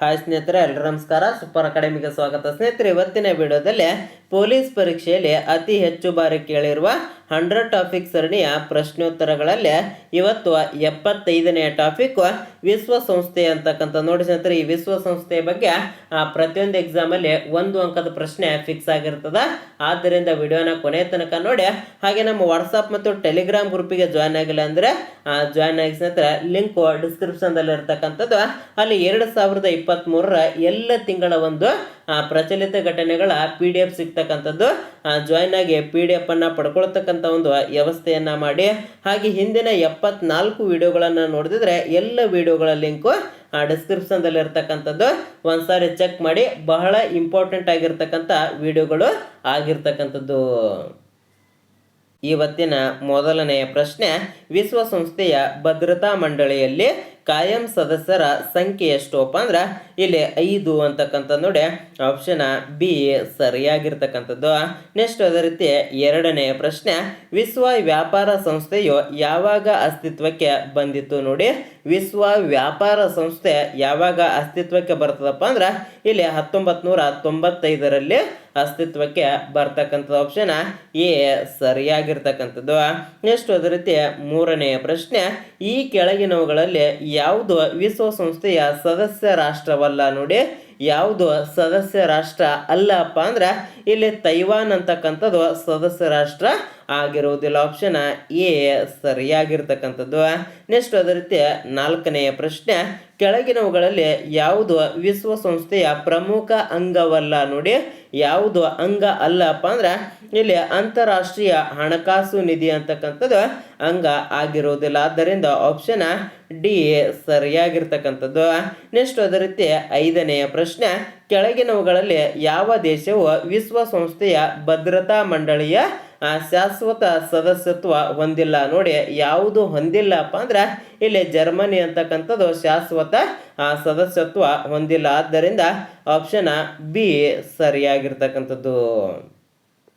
Hi ಸ್ನೇಹಿತರೆ ಎಲ್ಲರೂ ನಮಸ್ಕಾರ. ಸೂಪರ್ ಅಕಾಡೆಮಿಗೆ ಸ್ವಾಗತ. ಸ್ನೇಹಿತರೆ, ಇವತ್ತಿನ ವಿಡಿಯೋದಲ್ಲಿ ಪೊಲೀಸ್ ಪರೀಕ್ಷೆಯಲ್ಲಿ ಅತಿ ಹೆಚ್ಚು ಬಾರಿ ಕೇಳಿರುವ ಹಂಡ್ರೆಡ್ ಟಾಪಿಕ್ ಸರಣಿಯ ಪ್ರಶ್ನೋತ್ತರಗಳಲ್ಲಿ ಇವತ್ತು ಎಪ್ಪತ್ತೈದನೆಯ ಟಾಪಿಕ್ ವಿಶ್ವಸಂಸ್ಥೆ ಅಂತಕ್ಕಂಥ ನೋಡಿ ಸ್ನೇಹಿತರೆ, ಈ ವಿಶ್ವಸಂಸ್ಥೆಯ ಬಗ್ಗೆ ಪ್ರತಿಯೊಂದು ಎಕ್ಸಾಮಲ್ಲಿ ಒಂದು ಅಂಕದ ಪ್ರಶ್ನೆ ಫಿಕ್ಸ್ ಆಗಿರ್ತದೆ. ಆದ್ದರಿಂದ ವಿಡಿಯೋನ ಕೊನೆಯ ತನಕ ನೋಡಿ. ಹಾಗೆ ನಮ್ಮ ವಾಟ್ಸಪ್ ಮತ್ತು ಟೆಲಿಗ್ರಾಮ್ ಗ್ರೂಪಿಗೆ ಜಾಯ್ನ್ ಆಗಿಲ್ಲ ಅಂದರೆ ಜಾಯ್ನ್ ಆಗಿ ಸ್ನೇಹಿತರೆ ಲಿಂಕ್ ಡಿಸ್ಕ್ರಿಪ್ಷನ್ದಲ್ಲಿ ಇರ್ತಕ್ಕಂಥದ್ದು ಅಲ್ಲಿ ಎರಡು ಸಾವಿರದ ಇಪ್ಪತ್ತ್ಮೂರರ ಎಲ್ಲ ತಿಂಗಳ ಒಂದು ಪ್ರಚಲಿತ ಘಟನೆಗಳ ಪಿ ಡಿ ಎಫ್ ಸಿಗ್ತಕ್ಕಂಥದ್ದು ಜಾಯ್ನ್ ಆಗಿ ಪಿ ಡಿ ಎಫ್ ಅನ್ನು ಪಡ್ಕೊಳ್ತಕ್ಕಂಥ ಒಂದು ವ್ಯವಸ್ಥೆಯನ್ನು ಮಾಡಿ. ಹಾಗೆ ಹಿಂದಿನ ಎಪ್ಪತ್ನಾಲ್ಕು ವಿಡಿಯೋಗಳನ್ನು ನೋಡಿದ್ರೆ ಎಲ್ಲ ವಿಡಿಯೋಗಳ ಲಿಂಕು ಡಿಸ್ಕ್ರಿಪ್ಷನ್ದಲ್ಲಿ ಇರ್ತಕ್ಕಂಥದ್ದು. ಒಂದ್ಸಾರಿ ಚೆಕ್ ಮಾಡಿ, ಬಹಳ ಇಂಪಾರ್ಟೆಂಟ್ ಆಗಿರ್ತಕ್ಕಂಥ ವಿಡಿಯೋಗಳು ಆಗಿರ್ತಕ್ಕಂಥದ್ದು. ಇವತ್ತಿನ ಮೊದಲನೆಯ ಪ್ರಶ್ನೆ, ವಿಶ್ವಸಂಸ್ಥೆಯ ಭದ್ರತಾ ಮಂಡಳಿಯಲ್ಲಿ ಕಾಯಂ ಸದಸ್ಯರ ಸಂಖ್ಯೆ ಎಷ್ಟುಪ್ಪ ಅಂದ್ರೆ ಇಲ್ಲಿ ಐದು ಅಂತಕ್ಕಂಥ ನೋಡಿ ಆಪ್ಷನ್ ಬಿ ಸರಿಯಾಗಿರ್ತಕ್ಕಂಥದ್ದು. ನೆಕ್ಸ್ಟ್ ಅದೇ ರೀತಿ ಎರಡನೆಯ ಪ್ರಶ್ನೆ, ವಿಶ್ವ ವ್ಯಾಪಾರ ಸಂಸ್ಥೆಯು ಯಾವಾಗ ಅಸ್ತಿತ್ವಕ್ಕೆ ಬಂದಿತ್ತು ನೋಡಿ. ವಿಶ್ವ ವ್ಯಾಪಾರ ಸಂಸ್ಥೆ ಯಾವಾಗ ಅಸ್ತಿತ್ವಕ್ಕೆ ಬರ್ತದಪ್ಪ ಅಂದ್ರೆ ಇಲ್ಲಿ ಹತ್ತೊಂಬತ್ತು ನೂರ ತೊಂಬತ್ತೈದರಲ್ಲಿ ಅಸ್ತಿತ್ವಕ್ಕೆ ಬರ್ತಕ್ಕಂಥದ್ದು ಆಪ್ಷನ್ ಎ ಸರಿಯಾಗಿರ್ತಕ್ಕಂಥದ್ದು. ನೆಕ್ಸ್ಟ್ ಅದೇ ರೀತಿ ಮೂರನೆಯ ಪ್ರಶ್ನೆ, ಈ ಕೆಳಗಿನವುಗಳಲ್ಲಿ ಯಾವುದು ವಿಶ್ವಸಂಸ್ಥೆಯ ಸದಸ್ಯ ರಾಷ್ಟ್ರವಲ್ಲ ನೋಡಿ. ಯಾವುದು ಸದಸ್ಯ ರಾಷ್ಟ್ರ ಅಲ್ಲಪ್ಪ ಅಂದ್ರೆ ಇಲ್ಲಿ ತೈವಾನ್ ಅಂತಕ್ಕಂಥದ್ದು ಸದಸ್ಯ ರಾಷ್ಟ್ರ ಆಗಿರುವುದಿಲ್ಲ. Option A ಸರಿಯಾಗಿರ್ತಕ್ಕಂಥದ್ದು. ನೆಕ್ಸ್ಟ್ ಅದೇ ರೀತಿ ನಾಲ್ಕನೆಯ ಪ್ರಶ್ನೆ, ಕೆಳಗಿನವುಗಳಲ್ಲಿ ಯಾವುದು ವಿಶ್ವಸಂಸ್ಥೆಯ ಪ್ರಮುಖ ಅಂಗವಲ್ಲ ನೋಡಿ. ಯಾವುದು ಅಂಗ ಅಲ್ಲಪ್ಪ ಅಂದ್ರೆ ಇಲ್ಲಿ ಅಂತಾರಾಷ್ಟ್ರೀಯ ಹಣಕಾಸು ನಿಧಿ ಅಂತಕ್ಕಂಥದ್ದು ಅಂಗ ಆಗಿರುವುದಿಲ್ಲ. ಆದ್ದರಿಂದ ಆಪ್ಷನ್ ಡಿ ಸರಿಯಾಗಿರ್ತಕ್ಕಂಥದ್ದು. ನೆಕ್ಸ್ಟ್ ಅದೇ ರೀತಿ ಐದನೆಯ ಪ್ರಶ್ನೆ ಕೆಳಗಿನವುಗಳಲ್ಲಿ ಯಾವ ದೇಶವು ವಿಶ್ವಸಂಸ್ಥೆಯ ಭದ್ರತಾ ಮಂಡಳಿಯ ಶಾಶ್ವತ ಸದಸ್ಯತ್ವ ಹೊಂದಿಲ್ಲ ನೋಡಿ, ಯಾವುದು ಹೊಂದಿಲ್ಲಪ್ಪ ಅಂದ್ರೆ ಇಲ್ಲಿ ಜರ್ಮನಿ ಅಂತಕ್ಕಂಥದ್ದು ಶಾಶ್ವತ ಸದಸ್ಯತ್ವ ಹೊಂದಿಲ್ಲ. ಆದ್ದರಿಂದ ಆಪ್ಷನ್ ಬಿ ಸರಿಯಾಗಿರ್ತಕ್ಕಂಥದ್ದು.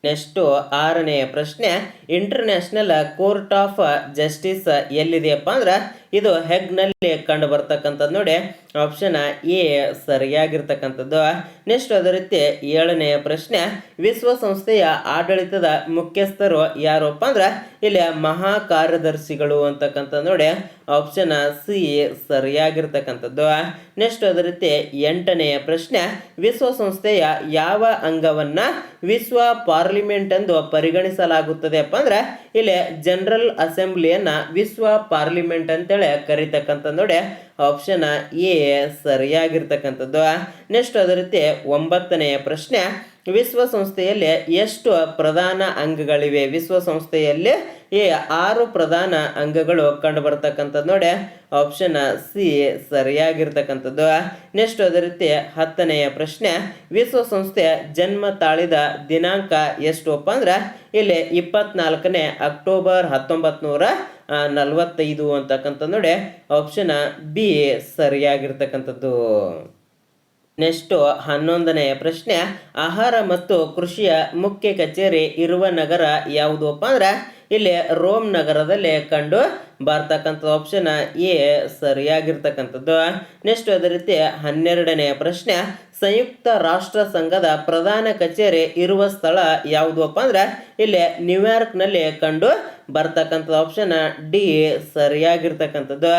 ನೆಕ್ಸ್ಟು ಆರನೆಯ ಪ್ರಶ್ನೆ ಇಂಟರ್ನ್ಯಾಷನಲ್ ಕೋರ್ಟ್ ಆಫ್ ಜಸ್ಟಿಸ್ ಎಲ್ಲಿದೆಯಪ್ಪ ಅಂದ್ರೆ ಇದು ಹೆಗ್ನಲ್ಲಿ ಕಂಡು ಬರ್ತಕ್ಕಂಥದ್ದು ನೋಡಿ. Option A ಸರಿಯಾಗಿರ್ತಕ್ಕಂಥದ್ದು. ನೆಕ್ಸ್ಟ್ ಅದೇ ರೀತಿ ಏಳನೆಯ ಪ್ರಶ್ನೆ, ವಿಶ್ವಸಂಸ್ಥೆಯ ಆಡಳಿತದ ಮುಖ್ಯಸ್ಥರು ಯಾರಪ್ಪ ಅಂದ್ರೆ ಇಲ್ಲಿ ಮಹಾ ಕಾರ್ಯದರ್ಶಿಗಳು ಅಂತಕ್ಕಂಥದ್ದು ನೋಡಿ. ಆಪ್ಷನ್ ಸಿ ಸರಿಯಾಗಿರ್ತಕ್ಕಂಥದ್ದು. ನೆಕ್ಸ್ಟ್ ಅದೇ ರೀತಿ ಎಂಟನೆಯ ಪ್ರಶ್ನೆ, ವಿಶ್ವಸಂಸ್ಥೆಯ ಯಾವ ಅಂಗವನ್ನ ವಿಶ್ವ ಪಾರ್ಲಿಮೆಂಟ್ ಎಂದು ಪರಿಗಣಿಸಲಾಗುತ್ತದೆ ಅಂದ್ರೆ ಇಲ್ಲಿ ಜನರಲ್ ಅಸೆಂಬ್ಲಿಯನ್ನ ವಿಶ್ವ ಪಾರ್ಲಿಮೆಂಟ್ ಅಂತೇಳಿ ಕರೀತಕ್ಕಂಥ ನೋಡಿ ಆಪ್ಷನ್ ಎ ಸರಿಯಾಗಿರ್ತಕ್ಕಂಥದ್ದು. ನೆಕ್ಸ್ಟ್ ಅದೇ ರೀತಿ ಒಂಬತ್ತನೆಯ ಪ್ರಶ್ನೆ. ವಿಶ್ವಸಂಸ್ಥೆಯಲ್ಲಿ ಎಷ್ಟು ಪ್ರಧಾನ ಅಂಗಗಳಿವೆ? ವಿಶ್ವಸಂಸ್ಥೆಯಲ್ಲಿ ಈ ಆರು ಪ್ರಧಾನ ಅಂಗಗಳು ಕಂಡು ಬರ್ತಕ್ಕಂಥದ್ದು ನೋಡಿ. ಆಪ್ಷನ್ ಸಿ ಸರಿಯಾಗಿರ್ತಕ್ಕಂಥದ್ದು. ನೆಕ್ಸ್ಟ್ ಅದೇ ರೀತಿ ಹತ್ತನೆಯ ಪ್ರಶ್ನೆ. ವಿಶ್ವಸಂಸ್ಥೆ ಜನ್ಮ ತಾಳಿದ ದಿನಾಂಕ ಎಷ್ಟುಪ್ಪ ಅಂದ್ರೆ? ಇಲ್ಲಿ ಇಪ್ಪತ್ನಾಲ್ಕನೇ ಅಕ್ಟೋಬರ್ ಹತ್ತೊಂಬತ್ತು ನೂರ ನಲವತ್ತೈದು ಅಂತಕ್ಕಂಥ ನೋಡಿ. ಆಪ್ಷನ್ ಬಿ ಸರಿಯಾಗಿರ್ತಕ್ಕಂಥದ್ದು. ನೆಕ್ಸ್ಟು ಹನ್ನೊಂದನೆಯ ಪ್ರಶ್ನೆ, ಆಹಾರ ಮತ್ತು ಕೃಷಿಯ ಮುಖ್ಯ ಕಚೇರಿ ಇರುವ ನಗರ ಯಾವುದಪ್ಪ ಅಂದ್ರೆ ಇಲ್ಲಿ ರೋಮ್ ನಗರದಲ್ಲಿ ಕಂಡು ಬರ್ತಕ್ಕಂಥ ಆಪ್ಷನ್ ಎ ಸರಿಯಾಗಿರ್ತಕ್ಕಂಥದ್ದು. ನೆಕ್ಸ್ಟ್ ಅದೇ ರೀತಿ ಹನ್ನೆರಡನೆಯ ಪ್ರಶ್ನೆ ಸಂಯುಕ್ತ ರಾಷ್ಟ್ರ ಸಂಘದ ಪ್ರಧಾನ ಕಚೇರಿ ಇರುವ ಸ್ಥಳ ಯಾವುದಪ್ಪ ಅಂದ್ರೆ ಇಲ್ಲಿ ನ್ಯೂಯಾರ್ಕ್ನಲ್ಲಿ ಕಂಡು ಬರ್ತಕ್ಕಂಥದ್ದು ಆಪ್ಷನ್ ಡಿ ಸರಿಯಾಗಿರ್ತಕ್ಕಂಥದ್ದು.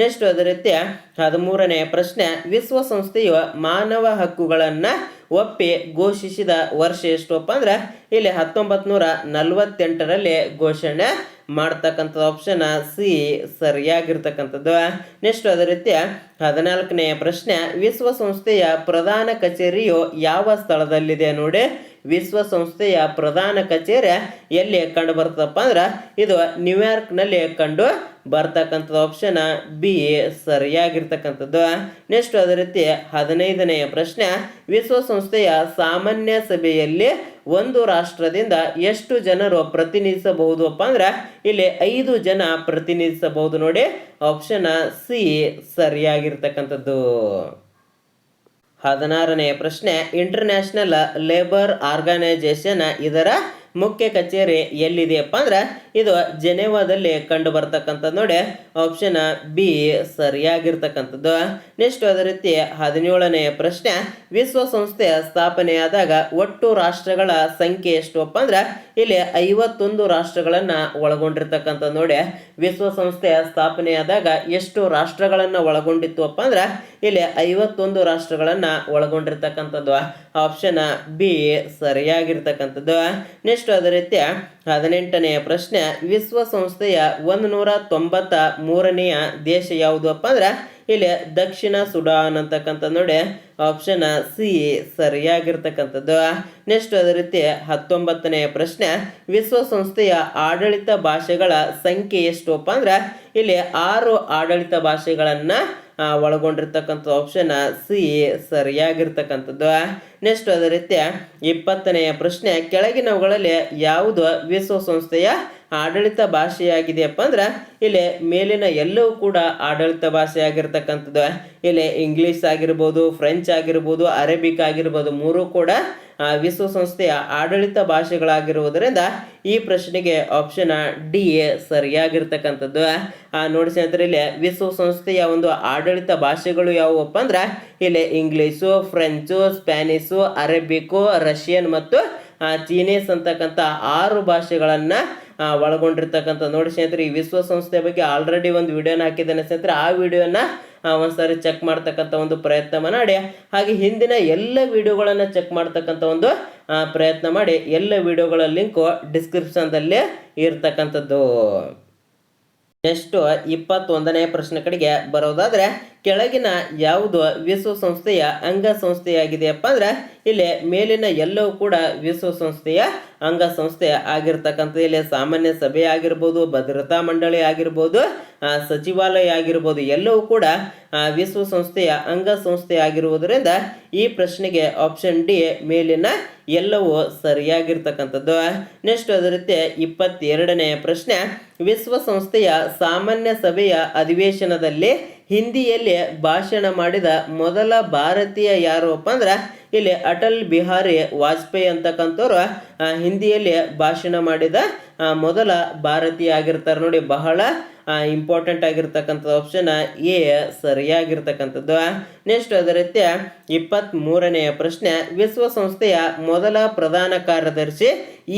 ನೆಕ್ಸ್ಟ್ ಅದೇ ರೀತಿ ಹದಿಮೂರನೇ ಪ್ರಶ್ನೆ, ವಿಶ್ವಸಂಸ್ಥೆಯು ಮಾನವ ಹಕ್ಕುಗಳನ್ನು ಒಪ್ಪಿ ಘೋಷಿಸಿದ ವರ್ಷ ಎಷ್ಟಪ್ಪ ಅಂದ್ರೆ ಇಲ್ಲಿ ಹತ್ತೊಂಬತ್ತು ನೂರ ನಲವತ್ತೆಂಟರಲ್ಲಿ ಘೋಷಣೆ ಮಾಡ್ತಕ್ಕಂಥದ್ದು ಆಪ್ಷನ್ ಸಿ ಸರಿಯಾಗಿರ್ತಕ್ಕಂಥದ್ದು. ನೆಕ್ಸ್ಟ್ ಅದೇ ರೀತಿಯ ಹದಿನಾಲ್ಕನೆಯ ಪ್ರಶ್ನೆ, ವಿಶ್ವಸಂಸ್ಥೆಯ ಪ್ರಧಾನ ಕಚೇರಿಯು ಯಾವ ಸ್ಥಳದಲ್ಲಿದೆ ನೋಡಿ. ವಿಶ್ವಸಂಸ್ಥೆಯ ಪ್ರಧಾನ ಕಚೇರಿ ಎಲ್ಲಿ ಕಂಡು ಬರ್ತದಪ್ಪ ಅಂದ್ರೆ ಇದು ನ್ಯೂಯಾರ್ಕ್ನಲ್ಲಿ ಕಂಡು ಬರ್ತಕ್ಕಂಥದ್ದು ಆಪ್ಷನ್ ಬಿ ಸರಿಯಾಗಿರ್ತಕ್ಕಂಥದ್ದು. ನೆಕ್ಸ್ಟ್ ಅದೇ ರೀತಿ ಹದಿನೈದನೆಯ ಪ್ರಶ್ನೆ, ವಿಶ್ವಸಂಸ್ಥೆಯ ಸಾಮಾನ್ಯ ಸಭೆಯಲ್ಲಿ ಒಂದು ರಾಷ್ಟ್ರದಿಂದ ಎಷ್ಟು ಜನರು ಪ್ರತಿನಿಧಿಸಬಹುದು ಅಪ್ಪ ಅಂದ್ರೆ ಇಲ್ಲಿ ಐದು ಜನ ಪ್ರತಿನಿಧಿಸಬಹುದು ನೋಡಿ. Option C ಸರಿಯಾಗಿರ್ತಕ್ಕಂಥದ್ದು. ಹದಿನಾರನೆಯ ಪ್ರಶ್ನೆ ಇಂಟರ್ನ್ಯಾಷನಲ್ ಲೇಬರ್ ಆರ್ಗನೈಜೇಷನ್ ಇದರ ಮುಖ್ಯ ಕಚೇರಿ ಎಲ್ಲಿದೆಯಪ್ಪ ಅಂದ್ರೆ ಇದು ಜೆನೆವಾದಲ್ಲಿ ಕಂಡು ಬರ್ತಕ್ಕಂಥದ್ದು ನೋಡಿ. ಆಪ್ಷನ್ ಬಿ ಸರಿಯಾಗಿರ್ತಕ್ಕಂಥದ್ದು. ನೆಕ್ಸ್ಟ್ ಅದೇ ರೀತಿ ಹದಿನೇಳನೆಯ ಪ್ರಶ್ನೆ. ವಿಶ್ವಸಂಸ್ಥೆಯ ಸ್ಥಾಪನೆಯಾದಾಗ ಒಟ್ಟು ರಾಷ್ಟ್ರಗಳ ಸಂಖ್ಯೆ ಎಷ್ಟುಪ್ಪ ಅಂದ್ರೆ ಇಲ್ಲಿ ಐವತ್ತೊಂದು ರಾಷ್ಟ್ರಗಳನ್ನ ಒಳಗೊಂಡಿರ್ತಕ್ಕಂಥದ್ದು ನೋಡಿ. ವಿಶ್ವಸಂಸ್ಥೆಯ ಸ್ಥಾಪನೆಯಾದಾಗ ಎಷ್ಟು ರಾಷ್ಟ್ರಗಳನ್ನ ಒಳಗೊಂಡಿತ್ತು ಅಂದ್ರೆ ಇಲ್ಲಿ ಐವತ್ತೊಂದು ರಾಷ್ಟ್ರಗಳನ್ನ ಒಳಗೊಂಡಿರ್ತಕ್ಕಂಥದ್ದು. ಆಪ್ಷನ್ ಬಿ ಸರಿಯಾಗಿರ್ತಕ್ಕಂಥದ್ದು. ನೆಕ್ಸ್ಟ್ ಅದೇ ರೀತಿ ಹದಿನೆಂಟನೆಯ ಪ್ರಶ್ನೆ, ವಿಶ್ವಸಂಸ್ಥೆಯ ಒಂದು ನೂರ ತೊಂಬತ್ತ ಮೂರನೆಯ ದೇಶ ಯಾವುದಪ್ಪ ಅಂದ್ರೆ? ಇಲ್ಲಿ ದಕ್ಷಿಣ ಸುಡಾನ್ ಅಂತಕ್ಕಂಥ ನೋಡಿ ಆಪ್ಷನ್ ಸಿ ಸರಿಯಾಗಿರ್ತಕ್ಕಂಥದ್ದು. ನೆಕ್ಸ್ಟ್ ಅದೇ ರೀತಿ ಹತ್ತೊಂಬತ್ತನೆಯ ಪ್ರಶ್ನೆ, ವಿಶ್ವಸಂಸ್ಥೆಯ ಆಡಳಿತ ಭಾಷೆಗಳ ಸಂಖ್ಯೆ ಎಷ್ಟುಪ್ಪ ಅಂದ್ರೆ? ಇಲ್ಲಿ ಆರು ಆಡಳಿತ ಭಾಷೆಗಳನ್ನ ಒಳಗೊಂಡಿರ್ತಕ್ಕಂಥ ಆಪ್ಷನ್ ಸಿ ಸರಿಯಾಗಿರ್ತಕ್ಕಂಥದ್ದು. ನೆಕ್ಸ್ಟ್ ಅದೇ ರೀತಿಯ ಇಪ್ಪತ್ತನೆಯ ಪ್ರಶ್ನೆ, ಕೆಳಗಿನವುಗಳಲ್ಲಿ ಯಾವುದು ವಿಶ್ವಸಂಸ್ಥೆಯ ಆಡಳಿತ ಭಾಷೆಯಾಗಿದೆಯಪ್ಪ ಅಂದ್ರೆ, ಇಲ್ಲಿ ಮೇಲಿನ ಎಲ್ಲವೂ ಕೂಡ ಆಡಳಿತ ಭಾಷೆ ಆಗಿರ್ತಕ್ಕಂಥದ್ದು ಇಲ್ಲಿ ಇಂಗ್ಲಿಷ್ ಆಗಿರ್ಬೋದು ಫ್ರೆಂಚ್ ಆಗಿರ್ಬೋದು ಅರೇಬಿಕ್ ಆಗಿರ್ಬೋದು, ಮೂರು ಕೂಡ ವಿಶ್ವಸಂಸ್ಥೆಯ ಆಡಳಿತ ಭಾಷೆಗಳಾಗಿರುವುದರಿಂದ ಈ ಪ್ರಶ್ನೆಗೆ ಆಪ್ಷನ್ ಡಿ ಸರಿಯಾಗಿರ್ತಕ್ಕಂಥದ್ದು. ಆ, ನೋಡಿ ಸ್ನೇಹಿತರೆ ಇಲ್ಲಿ ವಿಶ್ವಸಂಸ್ಥೆಯ ಒಂದು ಆಡಳಿತ ಭಾಷೆಗಳು ಯಾವುವಪ್ಪ ಅಂದ್ರೆ ಇಲ್ಲಿ English French Spanish Arabic Russian ಮತ್ತು ಚೀನೀಸ್ ಅಂತಕ್ಕಂಥ ಆರು ಭಾಷೆಗಳನ್ನ ಒಳಗೊಂಡಿರ್ತಕ್ಕಂಥ. ನೋಡಿ ಸ್ನೇಹಿತರೆ ಈ ವಿಶ್ವಸಂಸ್ಥೆ ಬಗ್ಗೆ ಆಲ್ರೆಡಿ ಒಂದು ವಿಡಿಯೋನ ಹಾಕಿದ್ದೇನೆ ಸ್ನೇಹಿತರೆ. ಆ ವಿಡಿಯೋನ ಒಂದ್ಸರಿ ಚೆಕ್ ಮಾಡ್ತಕ್ಕಂಥ ಒಂದು ಪ್ರಯತ್ನ ಮಾಡಿ. ಹಾಗೆ ಹಿಂದಿನ ಎಲ್ಲ ವಿಡಿಯೋಗಳನ್ನು ಚೆಕ್ ಮಾಡ್ತಕ್ಕಂಥ ಒಂದು ಪ್ರಯತ್ನ ಮಾಡಿ. ಎಲ್ಲ ವಿಡಿಯೋಗಳ ಲಿಂಕು ಡಿಸ್ಕ್ರಿಪ್ಷನ್ದಲ್ಲಿ ಇರ್ತಕ್ಕಂಥದ್ದು. ನೆಕ್ಸ್ಟು ಇಪ್ಪತ್ತೊಂದನೇ ಪ್ರಶ್ನೆ ಕಡೆಗೆ ಬರೋದಾದ್ರೆ ಕೆಳಗಿನ ಯಾವುದು ವಿಶ್ವಸಂಸ್ಥೆಯ ಅಂಗಸಂಸ್ಥೆಯಾಗಿದೆಯಪ್ಪ ಅಂದ್ರೆ ಇಲ್ಲಿ ಮೇಲಿನ ಎಲ್ಲವೂ ಕೂಡ ವಿಶ್ವಸಂಸ್ಥೆಯ ಅಂಗಸಂಸ್ಥೆ ಆಗಿರ್ತಕ್ಕಂಥ ಇಲ್ಲಿ ಸಾಮಾನ್ಯ ಸಭೆ ಆಗಿರ್ಬೋದು ಭದ್ರತಾ ಮಂಡಳಿ ಆಗಿರ್ಬೋದು ಸಚಿವಾಲಯ ಆಗಿರ್ಬೋದು ಎಲ್ಲವೂ ಕೂಡ ಆ, ವಿಶ್ವಸಂಸ್ಥೆಯ ಅಂಗಸಂಸ್ಥೆ ಆಗಿರುವುದರಿಂದ ಈ ಪ್ರಶ್ನೆಗೆ ಆಪ್ಷನ್ ಡಿ ಮೇಲಿನ ಎಲ್ಲವೂ ಸರಿಯಾಗಿರ್ತಕ್ಕಂಥದ್ದು. ನೆಕ್ಸ್ಟ್ ಅದೇ ರೀತಿ ಇಪ್ಪತ್ತೆರಡನೆಯ ಪ್ರಶ್ನೆ ವಿಶ್ವಸಂಸ್ಥೆಯ ಸಾಮಾನ್ಯ ಸಭೆಯ ಅಧಿವೇಶನದಲ್ಲಿ ಹಿಂದಿಯಲ್ಲಿ ಭಾಷಣ ಮಾಡಿದ ಮೊದಲ ಭಾರತೀಯ ಯಾರಪ್ಪ ಅಂದ್ರೆ ಇಲ್ಲಿ ಅಟಲ್ ಬಿಹಾರಿ ವಾಜಪೇಯಿ ಅಂತಕ್ಕಂಥವ್ರು ಹಿಂದಿಯಲ್ಲಿ ಭಾಷಣ ಮಾಡಿದ ಮೊದಲ ಭಾರತೀಯ ಆಗಿರ್ತಾರೆ ನೋಡಿ ಬಹಳ ಇಂಪಾರ್ಟೆಂಟ್ ಆಗಿರ್ತಕ್ಕಂಥದ್ದು ಆಪ್ಷನ್ ಎ ಸರಿಯಾಗಿರ್ತಕ್ಕಂಥದ್ದು. ನೆಕ್ಸ್ಟ್ ಅದೇ ರೀತಿಯ ಇಪ್ಪತ್ತ್ ಮೂರನೆಯ ಪ್ರಶ್ನೆ, ವಿಶ್ವಸಂಸ್ಥೆಯ ಮೊದಲ ಪ್ರಧಾನ ಕಾರ್ಯದರ್ಶಿ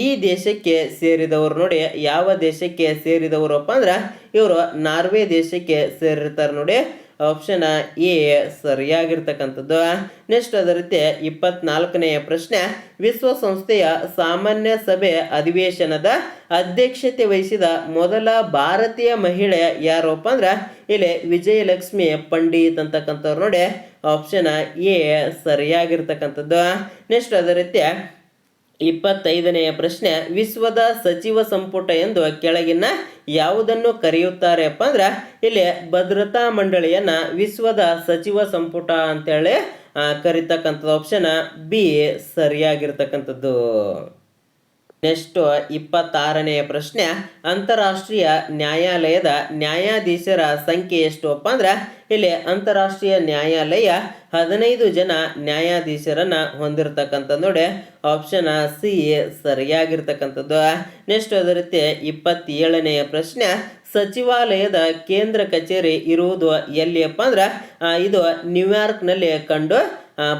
ಈ ದೇಶಕ್ಕೆ ಸೇರಿದವರು ನೋಡಿ, ಯಾವ ದೇಶಕ್ಕೆ ಸೇರಿದವರಪ್ಪ ಅಂದ್ರೆ ಇವರು ನಾರ್ವೆ ದೇಶಕ್ಕೆ ಸೇರಿರ್ತಾರೆ ನೋಡಿ. Option A ಸರಿಯಾಗಿರ್ತಕ್ಕಂಥದ್ದು. ನೆಕ್ಸ್ಟ್ ಅದೇ ರೀತಿ ಇಪ್ಪತ್ನಾಲ್ಕನೆಯ ಪ್ರಶ್ನೆ, ವಿಶ್ವಸಂಸ್ಥೆಯ ಸಾಮಾನ್ಯ ಸಭೆ ಅಧಿವೇಶನದ ಅಧ್ಯಕ್ಷತೆ ವಹಿಸಿದ ಮೊದಲ ಭಾರತೀಯ ಮಹಿಳೆ ಯಾರಪ್ಪ ಅಂದ್ರೆ, ಇಲ್ಲಿ ವಿಜಯಲಕ್ಷ್ಮಿ ಪಂಡಿತ್ ಅಂತಕ್ಕಂಥವ್ರು ನೋಡಿ. Option A ಸರಿಯಾಗಿರ್ತಕ್ಕಂಥದ್ದು. ನೆಕ್ಸ್ಟ್ ಅದೇ ರೀತಿ ಇಪ್ಪತ್ತೈದನೆಯ ಪ್ರಶ್ನೆ, ವಿಶ್ವದ ಸಚಿವ ಸಂಪುಟ ಎಂದು ಕೆಳಗಿನ ಯಾವುದನ್ನು ಕರೆಯುತ್ತಾರೆಪ್ಪ ಅಂದ್ರೆ, ಇಲ್ಲಿ ಭದ್ರತಾ ಮಂಡಳಿಯನ್ನ ವಿಶ್ವದ ಸಚಿವ ಸಂಪುಟ ಅಂತೇಳಿ ಕರಿತಕ್ಕಂಥದ್ದು ಆಪ್ಷನ್ ಬಿ, ಸರಿಯಾಗಿರ್ತಕ್ಕಂಥದ್ದು. ನೆಕ್ಸ್ಟ್ ಇಪ್ಪತ್ತಾರನೆಯ ಪ್ರಶ್ನೆ, ಅಂತಾರಾಷ್ಟ್ರೀಯ ನ್ಯಾಯಾಲಯದ ನ್ಯಾಯಾಧೀಶರ ಸಂಖ್ಯೆ ಎಷ್ಟುಪ್ಪ ಅಂದ್ರೆ, ಇಲ್ಲಿ ಅಂತಾರಾಷ್ಟ್ರೀಯ ನ್ಯಾಯಾಲಯ ಹದಿನೈದು ಜನ ನ್ಯಾಯಾಧೀಶರನ್ನ ಹೊಂದಿರತಕ್ಕಂಥ ನೋಡಿ ಆಪ್ಷನ್ ಸಿ ಸರಿಯಾಗಿರ್ತಕ್ಕಂಥದ್ದು. ನೆಕ್ಸ್ಟ್ ಅದೇ ರೀತಿ ಇಪ್ಪತ್ತೇಳನೆಯ ಪ್ರಶ್ನೆ, ಸಚಿವಾಲಯದ ಕೇಂದ್ರ ಕಚೇರಿ ಇರುವುದು ಎಲ್ಲಿಯಪ್ಪ ಅಂದ್ರೆ ಇದು ನ್ಯೂಯಾರ್ಕ್ನಲ್ಲಿ ಕಂಡು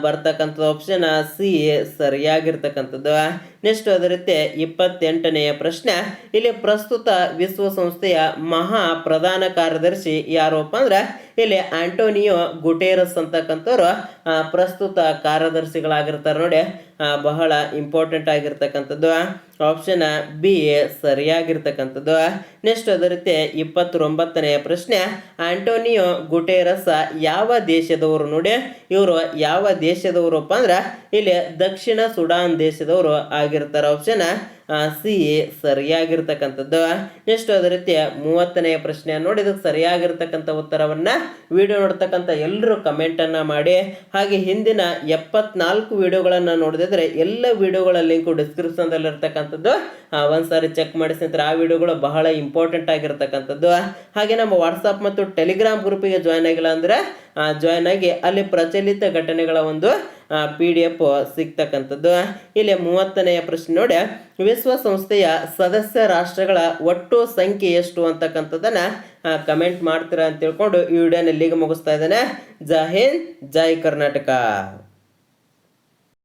ಬರ್ತಕ್ಕಂಥದ್ದು. ಆಪ್ಷನ್ ಸಿ ಸರಿಯಾಗಿರ್ತಕ್ಕಂಥದ್ದು. ನೆಕ್ಸ್ಟ್ ಅದೇ ರೀತಿ ಇಪ್ಪತ್ತೆಂಟನೆಯ ಪ್ರಶ್ನೆ. ಇಲ್ಲಿ ಪ್ರಸ್ತುತ ವಿಶ್ವಸಂಸ್ಥೆಯ ಮಹಾ ಪ್ರಧಾನ ಕಾರ್ಯದರ್ಶಿ ಯಾರಪ್ಪ ಅಂದ್ರೆ, ಇಲ್ಲಿ ಆಂಟೋನಿಯೋ ಗುಟೇರಸ್ ಅಂತಕ್ಕಂಥವ್ರು ಪ್ರಸ್ತುತ ಕಾರ್ಯದರ್ಶಿಗಳಾಗಿರ್ತಾರೆ ನೋಡಿ. ಬಹಳ ಇಂಪಾರ್ಟೆಂಟ್ ಆಗಿರ್ತಕ್ಕಂಥದ್ದು. ಆಪ್ಷನ್ ಬಿ ಸರಿಯಾಗಿರ್ತಕ್ಕಂಥದ್ದು. ನೆಕ್ಸ್ಟ್ ಅದೇ ರೀತಿ ಇಪ್ಪತ್ತೊಂಬತ್ತನೆಯ ಪ್ರಶ್ನೆ. ಆಂಟೋನಿಯೋ ಗುಟೇರಸ್ ಯಾವ ದೇಶದವರು ನೋಡಿ. ಇವರು ಯಾವ ದೇಶದವರಪ್ಪ ಅಂದ್ರೆ, ಇಲ್ಲಿ ದಕ್ಷಿಣ ಸುಡಾನ್ ದೇಶದವರು ಆಗಿರ್ತಾರೆ. ಆಪ್ಷನ್ ಸಿ ಸರಿಯಾಗಿರ್ತಕ್ಕಂಥದ್ದು. ನೆಕ್ಸ್ಟ್ ಅದೇ ರೀತಿಯ ಮೂವತ್ತನೆಯ ಪ್ರಶ್ನೆ. ನೋಡಿ ಇದಕ್ಕೆ ಸರಿಯಾಗಿರ್ತಕ್ಕಂಥ ಉತ್ತರವನ್ನು ವಿಡಿಯೋ ನೋಡ್ತಕ್ಕಂಥ ಎಲ್ಲರೂ ಕಮೆಂಟನ್ನು ಮಾಡಿ. ಹಾಗೆ ಹಿಂದಿನ ಎಪ್ಪತ್ನಾಲ್ಕು ವಿಡಿಯೋಗಳನ್ನು ನೋಡಿದ್ರೆ ಎಲ್ಲ ವಿಡಿಯೋಗಳ ಲಿಂಕು ಡಿಸ್ಕ್ರಿಪ್ಷನ್ದಲ್ಲಿರ್ತಕ್ಕಂಥದ್ದು ಆ, ಒಂದ್ಸಾರಿ ಚೆಕ್ ಮಾಡಿ ಸ್ನೇಹಿತರೆ ಆ ವಿಡಿಯೋಗಳು ಬಹಳ ಇಂಪಾರ್ಟೆಂಟ್ ಆಗಿರ್ತಕ್ಕಂಥದ್ದು. ಹಾಗೆ ನಮ್ಮ ವಾಟ್ಸಪ್ ಮತ್ತು ಟೆಲಿಗ್ರಾಮ್ ಗ್ರೂಪಿಗೆ ಜಾಯ್ನ್ ಆಗಿಲ್ಲ ಅಂದರೆ ಜಾಯ್ನ್ ಆಗಿ ಅಲ್ಲಿ ಪ್ರಚಲಿತ ಘಟನೆಗಳ ಒಂದು ಪಿ ಡಿ ಎಫ್ ಸಿಗ್ತಕ್ಕಂಥದ್ದು. ಇಲ್ಲಿ ಮೂವತ್ತನೆಯ ಪ್ರಶ್ನೆ ನೋಡಿ. ವಿಶ್ವಸಂಸ್ಥೆಯ ಸದಸ್ಯ ರಾಷ್ಟ್ರಗಳ ಒಟ್ಟು ಸಂಖ್ಯೆ ಎಷ್ಟು ಅಂತಕ್ಕಂಥದ್ದನ್ನ ಕಮೆಂಟ್ ಮಾಡ್ತೀರಾ ಅಂತ ತಿಳ್ಕೊಂಡು ಈ ವಿಡಿಯೋನ ಇಲ್ಲಿಗೆ ಮುಗಿಸ್ತಾ ಇದ್ದಾನೆ. ಜೈ ಹಿಂದ್, ಜೈ ಕರ್ನಾಟಕ.